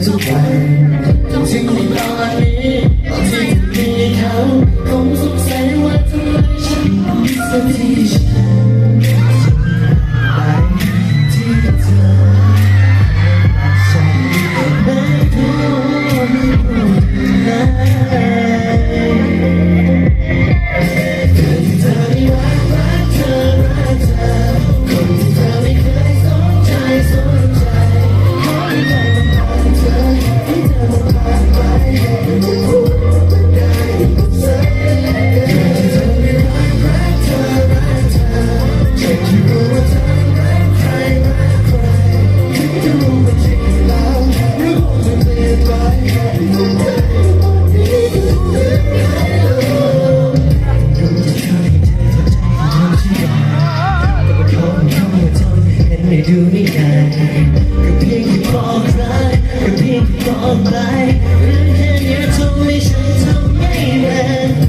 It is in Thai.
走开 ไรเรือแค่นี้ทำให้ฉันทำไม่เป็น